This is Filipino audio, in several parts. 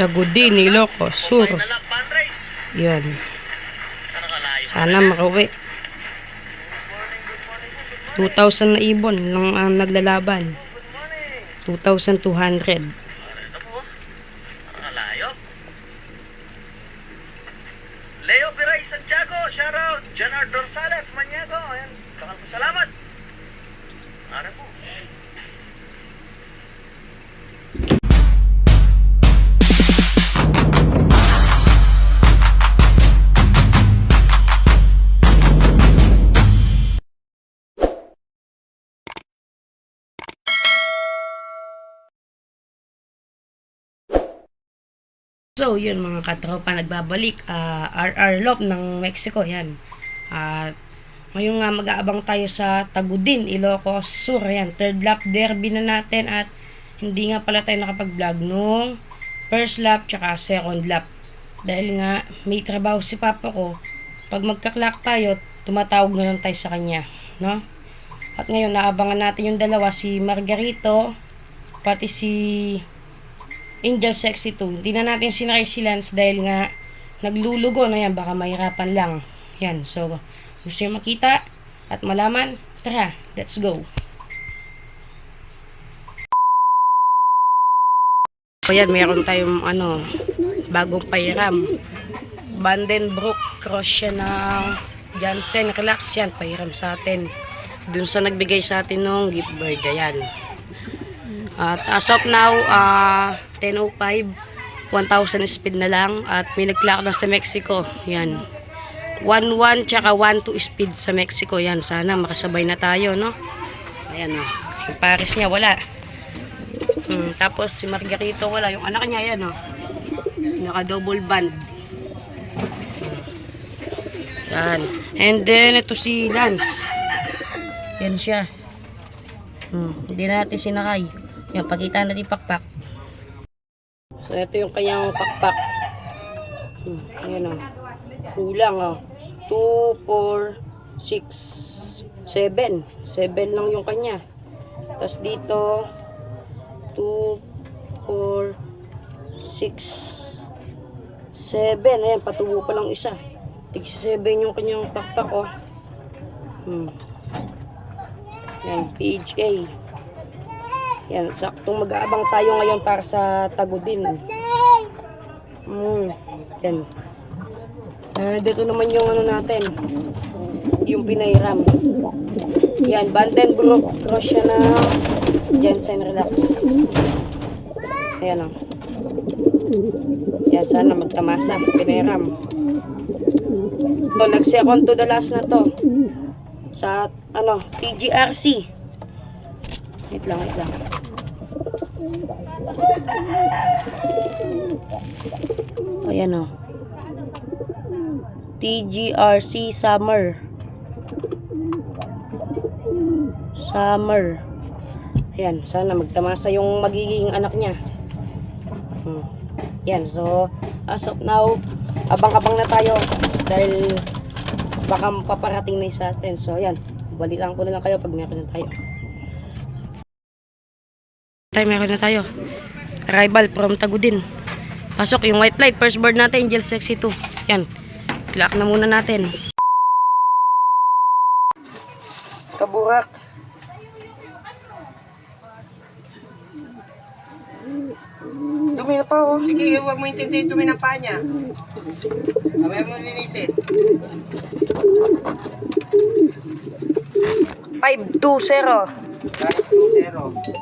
Tagudin, Ilocos, Sur. kalayo? Sana makauwi. 2,000 na ibon lang ang naglalaban. 2,200. Ito po. Ano kalayo? Leo Piray Santiago, shoutout. Janar Dorsales, Maniago. Ayan, bakal po salamat. Ano po? So, yun mga katropa, nagbabalik. ah RR Lop ng Mexico, yan. At ngayon nga mag-aabang tayo sa Tagudin, Ilocos Sur. Yan, third lap derby na natin at hindi nga pala tayo nakapag-vlog nung first lap tsaka second lap. Dahil nga may trabaho si papa ko. Pag magka-clock tayo, tumatawag na lang tayo sa kanya. No? At ngayon, naabangan natin yung dalawa, si Margarito, pati si Angel Sexy 2. Hindi na natin sinakay si Lance dahil nga naglulugo na yan. Baka mahirapan lang. Yan. So, gusto nyo makita at malaman? Tara, let's go. So, yan. Meron tayong ano, bagong pahiram. Vandenbroek cross siya ng Jansen. Relax yan. Pahiram sa atin. Dun sa nagbigay sa atin ng gift bird. Ayan. At as of now, ah 10.05, 1,000 speed na lang. At may nag-clock na sa Mexico. Yan. 1.1 tsaka 1.2 speed sa Mexico. Yan. Sana makasabay na tayo, no? Ayan, oh. Yung pares niya, wala. Hmm, tapos si Margarito, wala. Yung anak niya, yan, oh. Naka-double band. Yan. And then, ito si Lance. Yan siya. Hmm, hindi na natin sinakay. Yan, pakita natin yung pakpak. So, ito yung kanyang pakpak. Hmm, ayan o. Kulang o. 2, 4, 6, 7. 7 lang yung kanya. Tapos dito, 2, 4, 6, 7. Ayan, patubo pa lang isa. Tig 7 yung kanyang pakpak o. Hmm. Yan, PHA. Yan, saktong mag-aabang tayo ngayon para sa Tagudin. Mm, yan. Ah, dito naman yung ano natin. Yung pinairam. Yan, Banden Group. Cross siya na Jensen Relax. Ayan o. Yan, sana magtamasa. Pinairam. To, nag-second to the last na to. Sa, ano, TGRC. Wait lang, wait lang. Ayan o. TGRC Summer. Summer. Ayan, sana magtamasa yung magiging anak niya. Hmm. Yan, so, as of now, abang-abang na tayo dahil baka paparating na sa atin. So, ayan, balikan ko na lang kayo pag meron na tayo. Tayo, meron na tayo. Arrival from Tagudin. Pasok yung white light. First bird natin, Angel Sexy 2. Yan. Clock na muna natin. Kaburak. Dumi na pa oh. Sige, huwag mo intindihin dumi ng paa niya. Kamaya mo linisin. 520. Minus 2-0.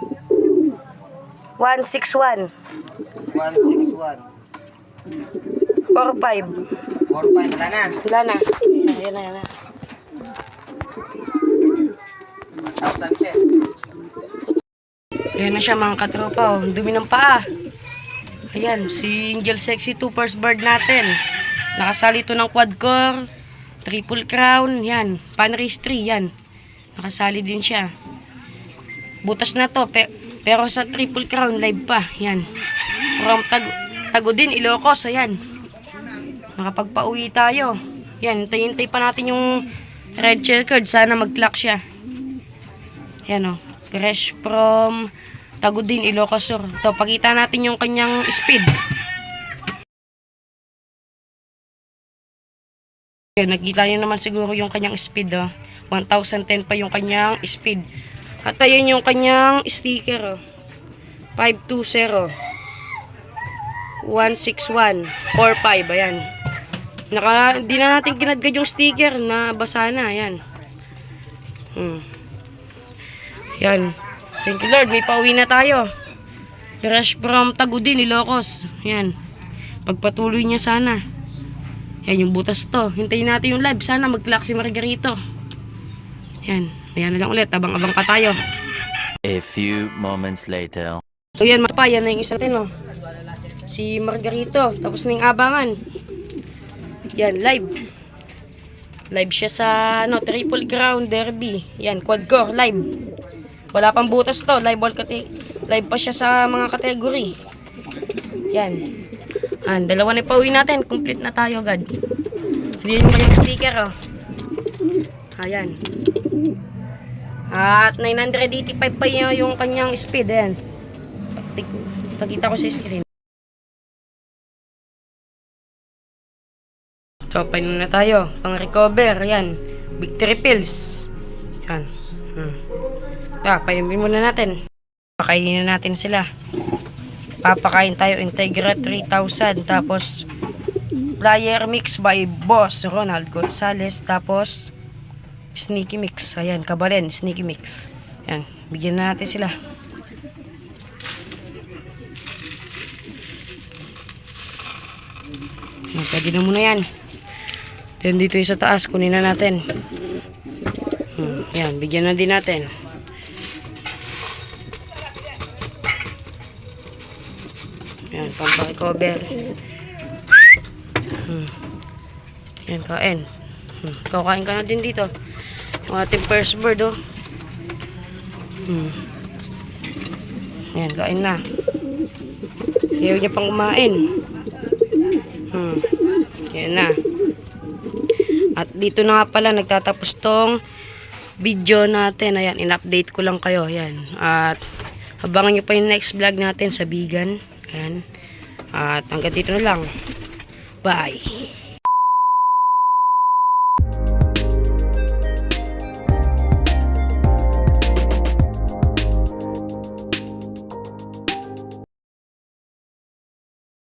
161. 161. 45. 4-5. Wala na. Wala na. Ayan na, ayan na. 1,010. Ayan na siya mga katropa. Oh. Dumi ng paa. Ayan, si Angel Sexy 2 first bird natin. Nakasali ito ng quad core, triple crown, yan. Panrace 3, yan. Nakasali din siya. Butas na to, pe- pero sa Triple Crown live pa. Yan. From tag tago din, Ilocos. Ayan. Makapagpauwi tayo. Yan. Hintay-hintay pa natin yung red shell curd. Sana mag-clock siya. Yan o. Oh. Fresh from Tagudin, Ilocos Sur. Ito, pakita natin yung kanyang speed. Yan, nagkita nyo naman siguro yung kanyang speed. Oh. 1,010 pa yung kanyang speed. At ayun yung kanyang sticker, oh. 520 161 45, ayan. Naka, hindi na natin kinadgad yung sticker na basa na, ayan. Hmm. Yan. Thank you Lord, may pauwi na tayo. Fresh from Tagudin, Ilocos. Yan. Pagpatuloy niya sana. Yan yung butas to. Hintayin natin yung live. Sana mag-clock si Margarito. Yan. Ayan na lang ulit. Abang-abang pa tayo. A few moments later. So yan, mapa. Yan na yung isa natin, oh. Si Margarito. Tapos na yung abangan. Yan, live. Live siya sa, ano, Triple Crown Derby. Yan, quad core, live. Wala pang butas to. Live, all kate- live pa siya sa mga kategory. Yan. Yan, dalawa na pauwi natin. Complete na tayo agad. Hindi yung kanyang sticker, oh. Ayan. At 985 pa yun yung kanyang speed. Ayan. Pagkita ko sa screen. So, paano na tayo? Pang recover. Yan. Victory pills. Yan. Hmm. Ah, painumin muna natin. Pakainin na natin sila. Papakain tayo Integra 3000. Tapos, Flyer Mix by Boss Ronald Gonzalez. Tapos, Sneaky Mix. Ayan, kabalen. Sneaky Mix. Ayan, bigyan na natin sila. Ayan, pwede na muna yan. Then dito yung sa taas, kunin na natin. Hmm, yan, bigyan na din natin. Yan, pamparecover. Hmm. Yan, kain. Hmm. Kakain ka na din dito. Yung ating first bird, oh. Hmm. Yan, kain na. Ayaw niya pang kumain. Hmm. Yan na. At dito na nga pala nagtatapos tong video natin. Ayan, in-update ko lang kayo. Ayan. At abangan nyo pa yung next vlog natin sa Bigan. Ayan. At hanggang dito na lang. Bye.